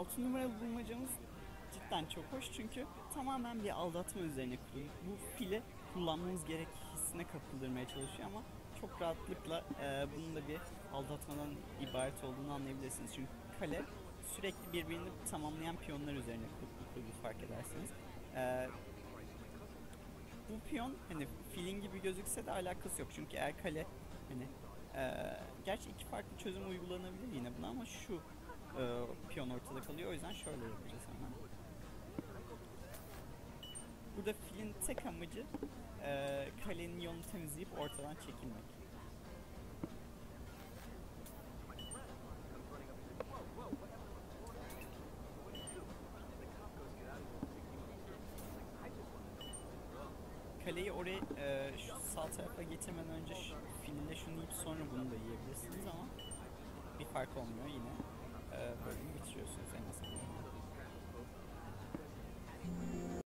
6 numaralı bulmacamız cidden çok hoş çünkü tamamen bir aldatma üzerine kurulu. Bu fili kullanmanız gerek hissine kapıldırmaya çalışıyor ama çok rahatlıkla e, bunun da bir aldatmadan ibaret olduğunu anlayabilirsiniz. Çünkü kale sürekli birbirini tamamlayan piyonlar üzerine kur- kurulu fark ederseniz. E, bu piyon hani filin gibi gözükse de alakası yok. Çünkü eğer kale hani e, gerçi iki farklı çözüm uygulanabilir yine buna ama şu e, piyon ortada kalıyor. O yüzden şöyle yapacağız hemen. Burada filin tek amacı e, kalenin yolunu temizleyip ortadan çekilmek. Kaleyi oraya e, şu sağ tarafa getirmeden önce şu, filinde şunu yiyip sonra bunu da yiyebilirsiniz ama bir fark olmuyor yine. Ee, bölümü bitiriyorsun.